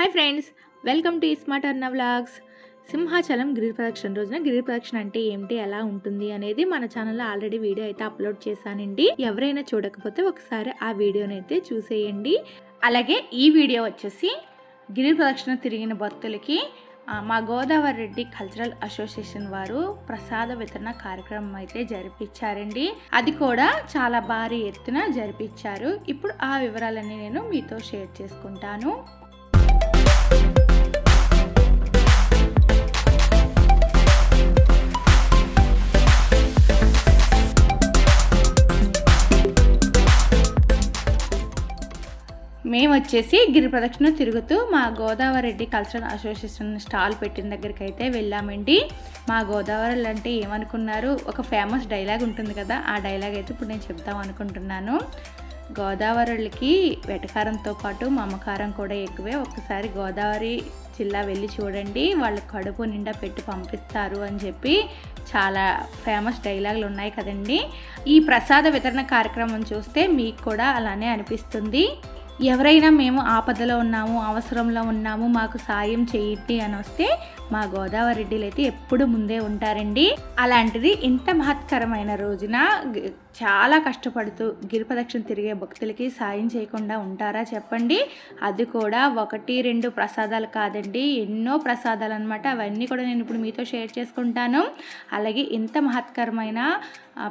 Hi friends welcome to smart Anna vlogs Simhachalam గిరి ప్రదక్షిణ రోజున గిరి ప్రదక్షిణ అంటే ఏమిటి ఎలా ఉంటుంది అనేది మన ఛానల్లో ఆల్రెడీ వీడియో అయితే అప్లోడ్ చేశానండి. ఎవరైనా చూడకపోతే ఒకసారి ఆ వీడియోని అయితే చూసేయండి. అలాగే ఈ వీడియో వచ్చేసి గిరి ప్రదక్షిణ తిరిగిన భక్తులకి మా గోదావరి రెడ్డి కల్చరల్ అసోసియేషన్ వారు ప్రసాద వితరణ కార్యక్రమం అయితే జరిపించారండి. అది కూడా చాలా భారీ ఎత్తున జరిపించారు. ఇప్పుడు ఆ వివరాలన్నీ నేను మీతో షేర్ చేసుకుంటాను. మేము వచ్చేసి గిరి ప్రదక్షిణ తిరుగుతూ మా Godavari Reddy cultural association stall పెట్టిన దగ్గరికి అయితే వెళ్ళామండి. మా గోదావరి అంటే ఏమనుకున్నారు? ఒక ఫేమస్ డైలాగ్ ఉంటుంది కదా ఆ డైలాగ్ అయితే ఇప్పుడు నేను చెప్తాం అనుకుంటున్నాను. గోదావరికి వెటకారంతో పాటు మమకారం కూడా ఎక్కువే. ఒకసారి గోదావరి జిల్లా వెళ్ళి చూడండి. వాళ్ళ కడుపు నిండా పెట్టి పంపిస్తారు అని చెప్పి చాలా ఫేమస్ డైలాగులు ఉన్నాయి కదండి. ఈ ప్రసాద వితరణ కార్యక్రమం చూస్తే మీకు కూడా అలానే అనిపిస్తుంది. ఎవరైనా మేము ఆపదలో ఉన్నాము అవసరంలో ఉన్నాము మాకు సాయం చేయండి అని వస్తే మా గోదావరి రెడ్డిలు అయితే ఎప్పుడు ముందే ఉంటారండి. అలాంటిది ఇంత మహత్కరమైన రోజున చాలా కష్టపడుతూ గిరిపదక్షిణ తిరిగే భక్తులకి సాయం చేయకుండా ఉంటారా చెప్పండి. అది కూడా ఒకటి రెండు ప్రసాదాలు కాదండి. ఎన్నో ప్రసాదాలు అనమాట అవన్నీ కూడా నేను ఇప్పుడు మీతో షేర్ చేసుకుంటాను. అలాగే ఇంత మహత్కరమైన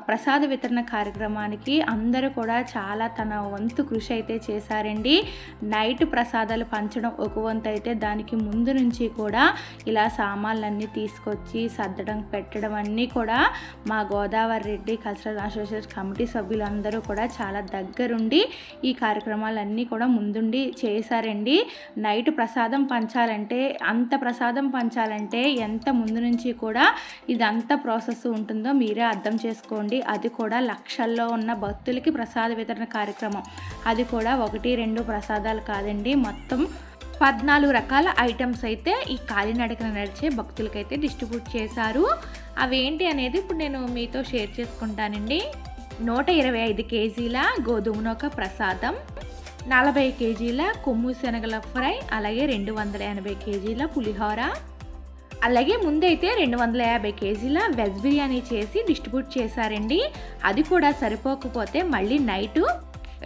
ప్రసాద వితరణ కార్యక్రమానికి అందరూ కూడా చాలా తన వంతు కృషి అయితే చేశారండి. నైట్ ప్రసాదాలు పంచడం ఒక వంతు అయితే దానికి ముందు నుంచి కూడా ఇలా సామాన్లన్నీ తీసుకొచ్చి సర్దడం పెట్టడం అన్నీ కూడా మా Godavari Reddy cultural association committee సభ్యులందరూ కూడా చాలా దగ్గరుండి ఈ కార్యక్రమాలన్నీ కూడా ముందుండి చేశారండి. నైట్ ప్రసాదం పంచాలంటే అంత ప్రసాదం పంచాలంటే ఎంత ముందు నుంచి కూడా ఇదంతా ప్రాసెస్ ఉంటుందో మీరే అర్థం చేసుకోండి. అది కూడా లక్షల్లో ఉన్న భక్తులకి ప్రసాద వితరణ కార్యక్రమం. అది కూడా ఒకటి రెండు ప్రసాదాలు కాదండి. మొత్తం పద్నాలుగు రకాల ఐటమ్స్ అయితే ఈ కాలినడకన నడిచే భక్తులకైతే డిస్ట్రిబ్యూట్ చేశారు. అవేంటి అనేది ఇప్పుడు నేను మీతో షేర్ చేసుకుంటానండి. నూట ఇరవై ఐదు కేజీల గోధుమ నూక ప్రసాదం నలభై కేజీల కొమ్ము శనగల ఫ్రై అలాగే రెండు వందల ఎనభై కేజీల పులిహోర అలాగే ముందైతే రెండు వందల యాభై కేజీల వెజ్ బిర్యానీ చేసి డిస్ట్రిబ్యూట్ చేశారండి. అది కూడా సరిపోకపోతే మళ్ళీ నైటు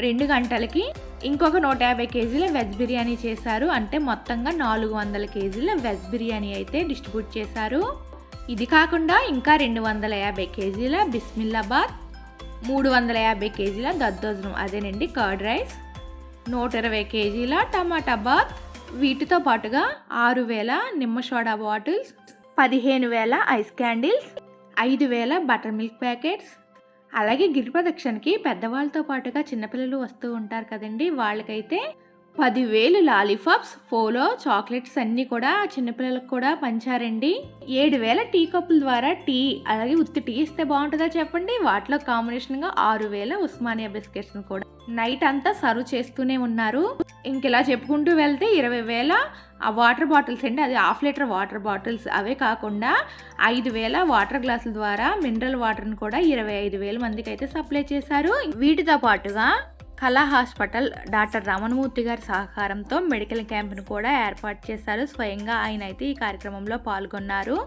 రెండు గంటలకి ఇంకొక నూట యాభై కేజీల వెజ్ బిర్యానీ చేశారు. అంటే మొత్తంగా నాలుగు వందల కేజీల వెజ్ బిర్యానీ అయితే డిస్ట్రిబ్యూట్ చేశారు. ఇది కాకుండా ఇంకా రెండు వందల యాభై కేజీల బిస్మిల్లాబాద్ మూడు వందల యాభై కేజీల దద్దోజనం అదేనండి కర్డ్ రైస్ నూట ఇరవై కేజీల టమాటా బాత్ వీటితో పాటుగా ఆరు వేల నిమ్మ సోడా బాటిల్స్ పదిహేను వేల ఐస్ క్యాండిల్స్ ఐదు వేల బటర్ మిల్క్ ప్యాకెట్స్ అలాగే గిరి ప్రదక్షిణకి పెద్దవాళ్ళతో పాటుగా చిన్నపిల్లలు వస్తూ ఉంటారు కదండి. వాళ్ళకైతే పదివేలు లాలీపాప్స్ ఫోలో చాక్లెట్స్ అన్నీ కూడా చిన్నపిల్లలకు కూడా పంచారండి. ఏడు వేల టీ కప్పుల ద్వారా టీ అలాగే ఉత్తి టీ ఇస్తే బాగుంటుందా చెప్పండి? వాటిలో కాంబినేషన్గా ఆరు వేల ఉస్మానియా బిస్కెట్స్ని కూడా నైట్ అంతా సర్వ్ చేస్తూనే ఉన్నారు. ఇంకెలా చెప్పుకుంటూ వెళ్తే ఇరవై వేల ఆ వాటర్ బాటిల్స్ అండి. అది హాఫ్ లీటర్ వాటర్ బాటిల్స్. అవే కాకుండా ఐదు వేల వాటర్ గ్లాసుల ద్వారా మినరల్ వాటర్ని కూడా ఇరవై ఐదు వేల మందికి అయితే సప్లై చేశారు. వీటితో పాటుగా కళా హాస్పిటల్ డాక్టర్ రమణమూర్తి గారి సహకారంతో మెడికల్ క్యాంప్ను కూడా ఏర్పాటు చేశారు. స్వయంగా ఆయన అయితే ఈ కార్యక్రమంలో పాల్గొన్నారు.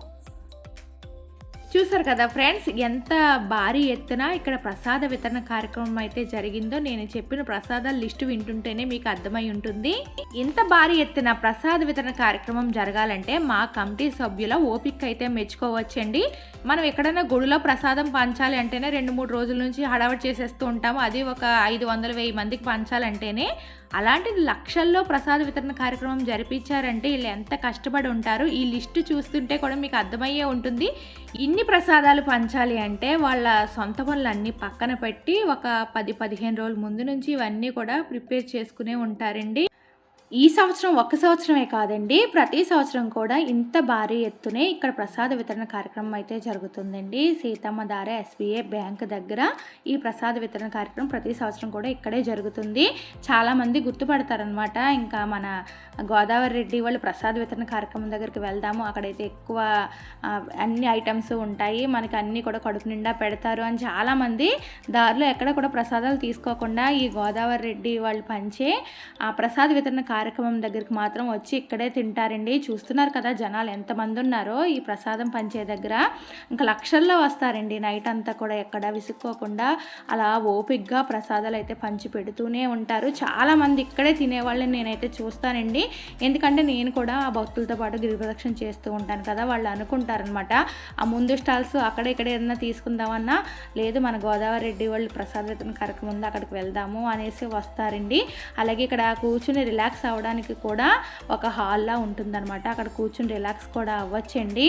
చూసారు కదా ఫ్రెండ్స్ ఎంత భారీ ఎత్తున ఇక్కడ ప్రసాద వితరణ కార్యక్రమం అయితే జరిగిందో నేను చెప్పిన ప్రసాదాల లిస్టు వింటుంటేనే మీకు అర్థమై ఉంటుంది. ఇంత భారీ ఎత్తున ప్రసాద వితరణ కార్యక్రమం జరగాలంటే మా కమిటీ సభ్యుల ఓపిక అయితే మెచ్చుకోవచ్చండి. మనం ఎక్కడైనా గుడిలో ప్రసాదం పంచాలి అంటేనే రెండు మూడు రోజుల నుంచి హడావడి చేసేస్తూ ఉంటాము. అది ఒక ఐదు వందల వెయ్యి మందికి పంచాలంటేనే అలాంటిది లక్షల్లో ప్రసాద వితరణ కార్యక్రమం జరిపించారంటే వీళ్ళు ఎంత కష్టపడి ఉంటారు? ఈ లిస్టు చూస్తుంటే కూడా మీకు అర్థమయ్యే ఉంటుంది. ఇన్ని ప్రసాదాలు పంచాలి అంటే వాళ్ళ సొంత పనులన్నీ పక్కన పెట్టి ఒక పది పదిహేను రోజుల ముందు నుంచి ఇవన్నీ కూడా ప్రిపేర్ చేసుకునే ఉంటారండి. ఈ సంవత్సరం ఒక్క సంవత్సరమే కాదండి ప్రతి సంవత్సరం కూడా ఇంత భారీ ఎత్తునే ఇక్కడ ప్రసాద వితరణ కార్యక్రమం అయితే జరుగుతుందండి. సీతమ్మ దార ఎస్బీఐ బ్యాంక్ దగ్గర ఈ ప్రసాద వితరణ కార్యక్రమం ప్రతి సంవత్సరం కూడా ఇక్కడే జరుగుతుంది. చాలామంది గుర్తుపడతారనమాట ఇంకా మన గోదావరి రెడ్డి వాళ్ళు ప్రసాద వితరణ కార్యక్రమం దగ్గరికి వెళ్దాము అక్కడైతే ఎక్కువ అన్ని ఐటమ్స్ ఉంటాయి మనకి అన్నీ కూడా కడుపు నిండా పెడతారు అని చాలామంది దారిలో ఎక్కడ కూడా ప్రసాదాలు తీసుకోకుండా ఈ గోదావరి రెడ్డి వాళ్ళు పంచే ఆ ప్రసాద వితరణ కార్యక్రమం దగ్గరికి మాత్రం వచ్చి ఇక్కడే తింటారండి. చూస్తున్నారు కదా జనాలు ఎంతమంది ఉన్నారో ఈ ప్రసాదం పంచే దగ్గర. ఇంకా లక్షల్లో వస్తారండి నైట్ అంతా కూడా ఎక్కడ విసుక్కోకుండా. అలా ఓపిక్గా ప్రసాదాలు అయితే పంచి పెడుతూనే ఉంటారు. చాలామంది ఇక్కడే తినేవాళ్ళని నేనైతే చూస్తానండి. ఎందుకంటే నేను కూడా ఆ భక్తులతో పాటు గిరిప్రదక్షిణ చేస్తూ ఉంటాను కదా వాళ్ళు అనుకుంటారనమాట ఆ ముందు స్టాల్స్ అక్కడ ఇక్కడ ఏదైనా తీసుకుందామన్నా లేదు మన గోదావరి రెడ్డి వాళ్ళు ప్రసాద వితరణ కార్యక్రమం ఉంది అక్కడికి వెళ్దాము అనేసి వస్తారండి. అలాగే ఇక్కడ కూర్చుని రిలాక్స్ అవ్వడానికి కూడా ఒక హాల్లా ఉంటుందన్నమాట. అక్కడ కూర్చుని రిలాక్స్ కూడా అవ్వచ్చండి.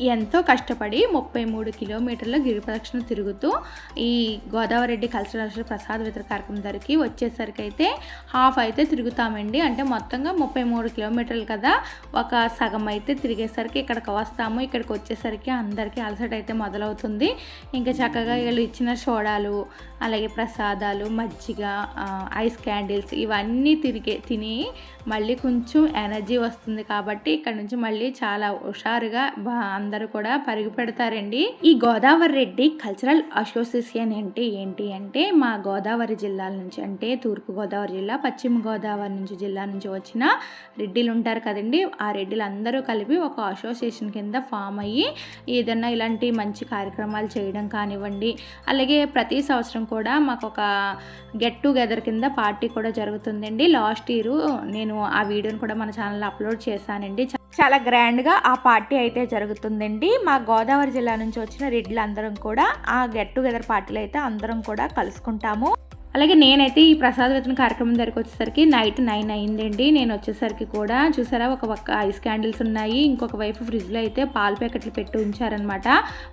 ఎంతో కష్టపడి ముప్పై మూడు కిలోమీటర్ల గిరి ప్రదక్షిణ తిరుగుతూ ఈ గోదావరెడ్డి కల్చరల్ ప్రసాద్ వితర కార్యక్రమం ధరకి వచ్చేసరికి అయితే హాఫ్ అయితే తిరుగుతామండి. అంటే మొత్తంగా ముప్పై మూడు కిలోమీటర్లు కదా. ఒక సగం అయితే తిరిగేసరికి ఇక్కడికి వస్తాము. ఇక్కడికి వచ్చేసరికి అందరికీ అలసట అయితే మొదలవుతుంది. ఇంకా చక్కగా వీళ్ళు ఇచ్చిన సోడాలు అలాగే ప్రసాదాలు మజ్జిగ ఐస్ క్యాండిల్స్ ఇవన్నీ తిరిగే తిని మళ్ళీ కొంచెం ఎనర్జీ వస్తుంది కాబట్టి ఇక్కడ నుంచి మళ్ళీ చాలా హుషారుగా అందరూ కూడా పరుగు పెడతారండి. ఈ గోదావరి రెడ్డి కల్చరల్ అసోసియేషన్ అంటే ఏంటి అంటే మా గోదావరి జిల్లాల నుంచి అంటే తూర్పు గోదావరి జిల్లా పశ్చిమ గోదావరి నుంచి జిల్లా నుంచి వచ్చిన రెడ్డిలు ఉంటారు కదండి. ఆ రెడ్డిలు అందరూ కలిపి ఒక అసోసియేషన్ కింద ఫామ్ అయ్యి ఏదన్నా ఇలాంటి మంచి కార్యక్రమాలు చేయడం కానివ్వండి అలాగే ప్రతి సంవత్సరం కూడా మాకు ఒక గెట్ టుగెదర్ కింద పార్టీ కూడా జరుగుతుందండి. లాస్ట్ ఇయర్ నేను ఆ వీడియోని కూడా మన ఛానల్లో అప్లోడ్ చేశానండి. చాలా గ్రాండ్గా ఆ పార్టీ అయితే జరుగుతుందండి. మా గోదావరి జిల్లా నుంచి వచ్చిన రెడ్లు అందరం కూడా ఆ గెట్ టుగెదర్ పార్టీలో అయితే అందరం కూడా కలుసుకుంటాము. అలాగే నేనైతే ఈ ప్రసాద వితరణ కార్యక్రమం దగ్గరికి వచ్చేసరికి నైట్ నైన్ అయిందండి. నేను వచ్చేసరికి కూడా చూసారా ఒక పక్క ఐస్ క్యాండిల్స్ ఉన్నాయి ఇంకొక వైపు ఫ్రిడ్జ్లో అయితే పాల ప్యాకెట్లు పెట్టి ఉంచారనమాట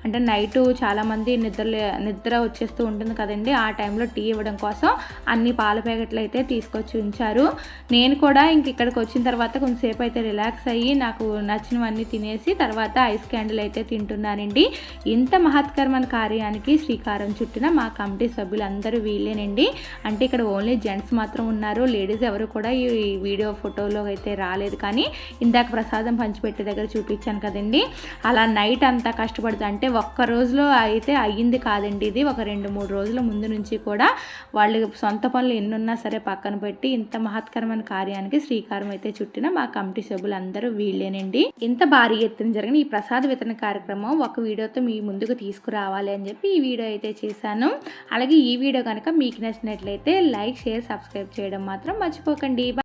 అంటే నైట్ చాలామంది నిద్ర నిద్ర వచ్చేస్తూ ఉంటుంది కదండి ఆ టైంలో టీ ఇవ్వడం కోసం అన్ని పాల ప్యాకెట్లు అయితే తీసుకొచ్చి ఉంచారు. నేను కూడా ఇంక ఇక్కడికి వచ్చిన తర్వాత కొంతసేపు అయితే రిలాక్స్ అయ్యి నాకు నచ్చినవన్నీ తినేసి తర్వాత ఐస్ క్యాండిల్ అయితే తింటున్నానండి. ఇంత మహత్కరమైన కార్యానికి శ్రీకారం చుట్టిన మా కమిటీ సభ్యులందరూ వీళ్ళేనండి. అంటే ఇక్కడ ఓన్లీ జెంట్స్ మాత్రం ఉన్నారు. లేడీస్ ఎవరు కూడా ఈ వీడియో ఫోటోలో అయితే రాలేదు. కానీ ఇందాక ప్రసాదం పంచిపెట్టే దగ్గర చూపించాను కదండి. అలా నైట్ అంతా కష్టపడుతూ అంటే ఒక్క రోజులో అయితే అయ్యింది కాదండి ఇది. ఒక రెండు మూడు రోజుల ముందు నుంచి కూడా వాళ్ళు సొంత పనులు ఎన్నున్నా సరే పక్కన పెట్టి ఇంత మహత్కరమైన కార్యానికి శ్రీకారం అయితే చుట్టిన మా కమిటీ సభ్యులు అందరూ వీళ్ళేనండి. ఇంత భారీ ఎత్తున జరిగిన ఈ ప్రసాద వితరణ కార్యక్రమం ఒక వీడియోతో మీ ముందుకు తీసుకురావాలి అని చెప్పి ఈ వీడియో అయితే చేశాను. అలాగే ఈ వీడియో కనుక మీకు నచ్చినట్లయితే లైక్ షేర్ సబ్స్క్రైబ్ చేయడం మాత్రం మర్చిపోకండి.